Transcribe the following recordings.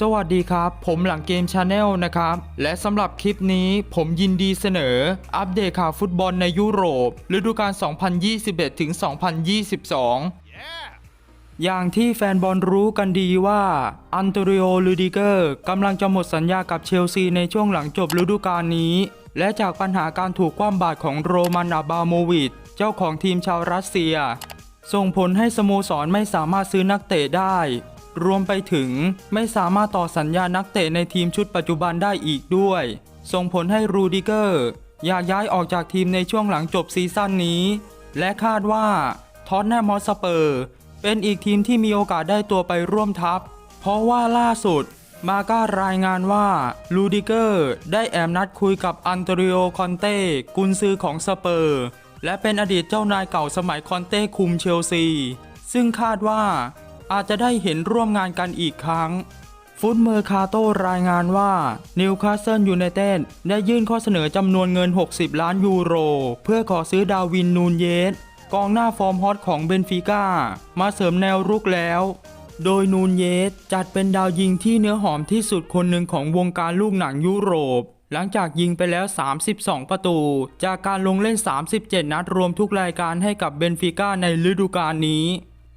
สวัสดีครับ ผมหลังเกมชาแนลนะครับ และสำหรับคลิปนี้ผมยินดีเสนอ อัปเดตข่าวฟุตบอลในยุโรปฤดูกาล 2021 ถึง 2022อย่างที่แฟนบอลรู้กันดีว่า อันโตริโอ ลูดิเกอร์กำลังจะหมดสัญญากับเชลซีในช่วงหลังจบฤดูกาลนี้ และจากปัญหาการถูกคว่ำบาตรของโรมันอาบาโมวิชเจ้าของทีมชาวรัสเซีย ส่งผลให้สโมสรไม่สามารถซื้อนักเตะได้ รวมไปถึงไม่สามารถต่อสัญญานักเตะในทีมชุดปัจจุบันได้อีกด้วย ส่งผลให้รูดิเกอร์อยากย้ายออกจากทีมในช่วงหลังจบซีซั่นนี้ และคาดว่าทอตแนมอสเปอร์ เป็นอีกทีมที่มีโอกาสได้ตัวไปร่วมทัพ เพราะว่าล่าสุดมาก้ารายงานว่าลูดิเกอร์ได้แอบนัดคุยกับอันโตริโอคอนเต้กุนซือของสเปอร์ และเป็นอดีตเจ้านายเก่าสมัยคอนเต้คุมเชลซี ซึ่งคาดว่า อาจจะได้เห็นร่วมงานกันอีกครั้ง ฟุตเมอร์คาโตรายงานว่านิวคาสเซิลยูไนเต็ดได้ยื่นข้อเสนอจำนวนเงิน 60 ล้านยูโร เพื่อขอซื้อดาวินนูนเยสกองหน้าฟอร์มฮอตของเบนฟิก้ามาเสริมแนวรุกแล้ว โดยนูนเยสจัดเป็นดาวยิงที่เนื้อหอมที่สุดคนหนึ่งของวงการลูกหนังยุโรป หลังจากยิงไปแล้ว 32 ประตู จากการลงเล่น 37 นัดรวมทุกรายการให้กับเบนฟิก้าในฤดูกาลนี้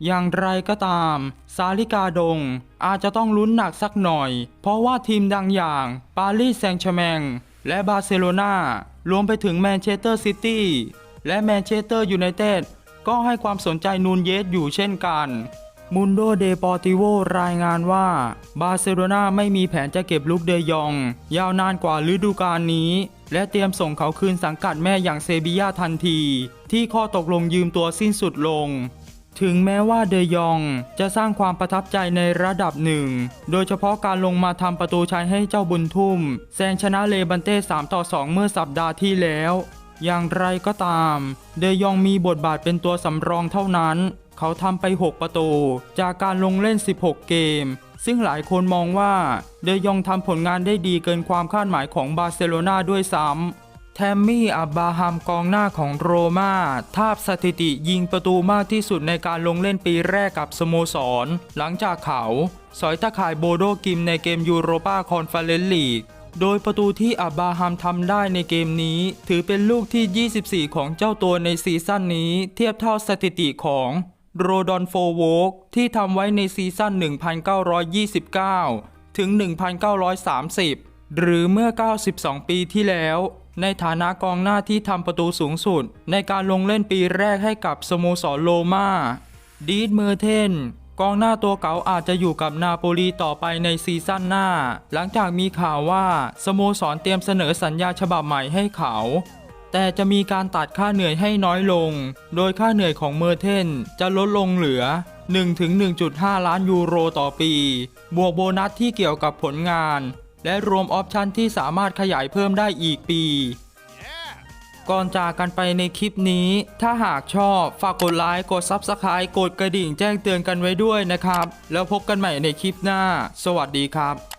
อย่างไรก็ตามซาลิกาดงอาจจะต้องลุ้นหนักสักหน่อย เพราะว่าทีมดังอย่างปารีสแซงต์แชร์แมงและบาร์เซโลนารวมไปถึงแมนเชสเตอร์ซิตี้และแมนเชสเตอร์ยูไนเต็ดก็ให้ความสนใจนูนเยสอยู่เช่นกันมุนโดเดปอติโวรายงานว่าบาร์เซโลนาไม่มีแผนจะเก็บลูกเดยอง ยาวนานกว่าฤดูกาลนี้ และเตรียมส่งเขาคืนสังกัดแม่อย่างเซบียาทันที ที่ข้อตกลงยืมตัวสิ้นสุดลง ถึงแม้ว่าเดยองจะสร้างความประทับใจในระดับหนึ่ง โดยเฉพาะการลงมาทำประตูชัยให้เจ้าบุญทุ่มแซงชนะเลบันเต้ 3 ต่อ 2 เมื่อสัปดาห์ที่แล้ว อย่างไรก็ตาม เดยองมีบทบาทเป็นตัวสำรองเท่านั้น เขาทำไป 6 ประตู จากการลงเล่น 16 เกม ซึ่งหลายคนมองว่าเดยองทำผลงานได้ดีเกินความคาดหมายของบาร์เซโลนาด้วยซ้ำ แทมมี่อับบาฮัมกองหน้าของโรม่าทาบสถิติยิงประตูมากที่สุดในการลงเล่นปีแรกกับสโมสร หลังจากเขา สอยตะข่ายโบโดกิมในเกมยูโรปาคอนเฟอเรนซ์ลีก โดยประตูที่อับบาฮัมทำได้ในเกมนี้ ถือเป็นลูกที่ 24 ของเจ้าตัวในซีซั่นนี้ เทียบเท่าสถิติของโรดอนโฟโวกที่ทำไว้ในซีซั่น 1929 ถึง 1930 หรือเมื่อ 92 ปีที่แล้ว ในฐานะกองหน้าที่ทำประตูสูงสุด ในการลงเล่นปีแรกให้กับสโมสรโลมาดีดเมอร์เทนกองหน้าตัวเก่าอาจจะอยู่กับนาโปลีต่อไปในซีซั่นหน้า หลังจากมีข่าวว่าสโมสรเตรียมเสนอสัญญาฉบับใหม่ให้เขา แต่จะมีการตัดค่าเหนื่อยให้น้อยลง โดยค่าเหนื่อยของเมอร์เทนจะลดลงเหลือ 1-1.5 ล้านยูโรต่อปี บวกโบนัสที่เกี่ยวกับผลงาน และรวมออปชันที่สามารถขยายเพิ่มได้อีกปี ก่อนจากกันไปในคลิปนี้ ถ้าหากชอบฝากกดไลค์ กด Subscribe กดกระดิ่งแจ้งเตือนกันไว้ด้วยนะครับ แล้วพบกันใหม่ในคลิปหน้า สวัสดีครับ